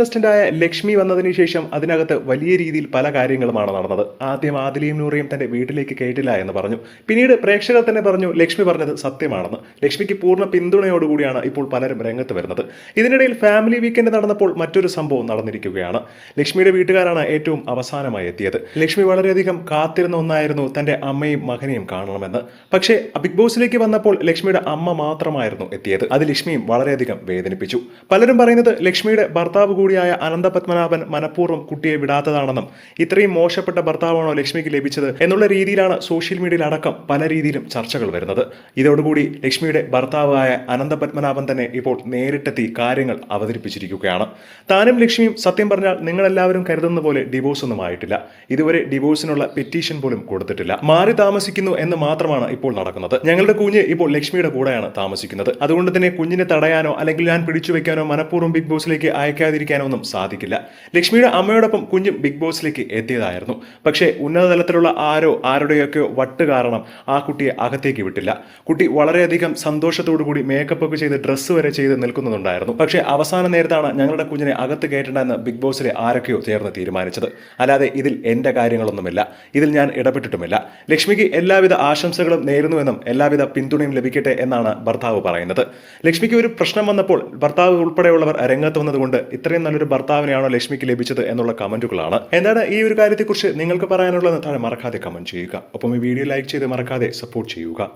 പ്രസിഡന്റായ ലക്ഷ്മി വന്നതിന് ശേഷം അതിനകത്ത് വലിയ രീതിയിൽ പല കാര്യങ്ങളുമാണ് നടന്നത്. ആദ്യം ആദിലയും നൂറയും തന്റെ വീട്ടിലേക്ക് കേട്ടില്ല എന്ന് പറഞ്ഞു. പിന്നീട് പ്രേക്ഷകർ തന്നെ പറഞ്ഞു ലക്ഷ്മി പറഞ്ഞത് സത്യമാണെന്ന്. ലക്ഷ്മിക്ക് പൂർണ പിന്തുണയോടുകൂടിയാണ് ഇപ്പോൾ പലരും രംഗത്ത് വരുന്നത്. ഇതിനിടയിൽ ഫാമിലി വീക്കെൻഡ് നടന്നപ്പോൾ മറ്റൊരു സംഭവം നടന്നിരിക്കുകയാണ്. ലക്ഷ്മിയുടെ വീട്ടുകാരാണ് ഏറ്റവും അവസാനമായി എത്തിയത്. ലക്ഷ്മി വളരെയധികം കാത്തിരുന്ന ഒന്നായിരുന്നു തന്റെ അമ്മയും മകനെയും കാണണമെന്ന്. പക്ഷേ ബിഗ് ബോസിലേക്ക് വന്നപ്പോൾ ലക്ഷ്മിയുടെ അമ്മ മാത്രമായിരുന്നു എത്തിയത്. അത് ലക്ഷ്മിയും വളരെയധികം വേദനിപ്പിച്ചു. പലരും പറയുന്നത് ലക്ഷ്മിയുടെ ഭർത്താവ് കൂടിയായ അനന്തപത്മനാഭൻ മനഃപൂർവം കുട്ടിയെ വിടാത്തതാണെന്നും ഇത്രയും മോശപ്പെട്ട ഭർത്താവാണോ ലക്ഷ്മിക്ക് ലഭിച്ചത് എന്നുള്ള രീതിയിലാണ് സോഷ്യൽ മീഡിയയിൽ അടക്കം പല രീതിയിലും ചർച്ചകൾ വരുന്നത്. ഇതോടുകൂടി ലക്ഷ്മിയുടെ ഭർത്താവായ അനന്തപത്മനാഭൻ തന്നെ ഇപ്പോൾ നേരിട്ടെത്തി കാര്യങ്ങൾ അവതരിപ്പിച്ചിരിക്കുകയാണ്. താനും ലക്ഷ്മിയും സത്യം പറഞ്ഞാൽ നിങ്ങളെല്ലാവരും കരുതുന്ന പോലെ ഡിവോഴ്സ് ഒന്നും ആയിട്ടില്ല. ഇതുവരെ ഡിവോഴ്സിനുള്ള പെറ്റീഷൻ പോലും കൊടുത്തിട്ടില്ല. മാറി താമസിക്കുന്നു എന്ന് മാത്രമാണ് ഇപ്പോൾ നടക്കുന്നത്. ഞങ്ങളുടെ കുഞ്ഞ് ഇപ്പോൾ ലക്ഷ്മിയുടെ കൂടെയാണ് താമസിക്കുന്നത്. അതുകൊണ്ട് തന്നെ കുഞ്ഞിനെ തടയാനോ അല്ലെങ്കിൽ ഞാൻ പിടിച്ചു വെക്കാനോ മനഃപൂർവം ബിഗ് ബോസിലേക്ക് അയക്കാതിരിക്കാനോ ഒന്നും സാധിക്കില്ല. ലക്ഷ്മിയുടെ അമ്മയോടൊപ്പം കുഞ്ഞും ബിഗ് ബോസിലേക്ക് എത്തിയതായിരുന്നു. പക്ഷേ ഉന്നതതലത്തിലുള്ള ആരോ ആരുടെയൊക്കെയോ വട്ട് കാരണം ആ കുട്ടിയെ അകത്തേക്ക് വിട്ടില്ല. കുട്ടി വളരെയധികം സന്തോഷത്തോടു കൂടി മേക്കപ്പ് ഒക്കെ ചെയ്ത് ഡ്രസ്സ് വരെ ചെയ്ത് നിൽക്കുന്നുണ്ടായിരുന്നു പക്ഷേ അവസാന നേരത്താണ് ഞങ്ങളുടെ കുഞ്ഞിനെ അകത്ത് കയറ്റണ്ടെന്ന് ബിഗ് ബോസിലെ ആരൊക്കെയോ ചേർന്ന് തീരുമാനിച്ചത്. അല്ലാതെ ഇതിൽ എന്റെ കാര്യങ്ങളൊന്നുമില്ല. ഇതിൽ ഞാൻ ഇടപെട്ടിട്ടുമില്ല. ലക്ഷ്മിക്ക് എല്ലാവിധ ആശംസകളും നേരുന്നുവെന്നും എല്ലാവിധ പിന്തുണയും ലഭിക്കട്ടെ എന്നാണ് ഭർത്താവ് പറയുന്നത്. ലക്ഷ്മിക്ക് ഒരു പ്രശ്നം വന്നപ്പോൾ ഭർത്താവ് ഉൾപ്പെടെയുള്ളവർ രംഗത്ത് വന്നതുകൊണ്ട് ഇത്രയും നല്ലൊരു ഭർത്താവിനെയാണോ ലക്ഷ്മിക്ക് ലഭിച്ചത് എന്നുള്ള കമന്റുകളാണ്. എന്താണ് ഈ ഒരു കാര്യത്തെക്കുറിച്ച് നിങ്ങൾക്ക് പറയാനുള്ളത് താഴെ മറക്കാതെ കമന്റ് ചെയ്യുക. ഒപ്പം ഈ വീഡിയോ ലൈക്ക് ചെയ്ത് മറക്കാതെ സപ്പോർട്ട് ചെയ്യുക.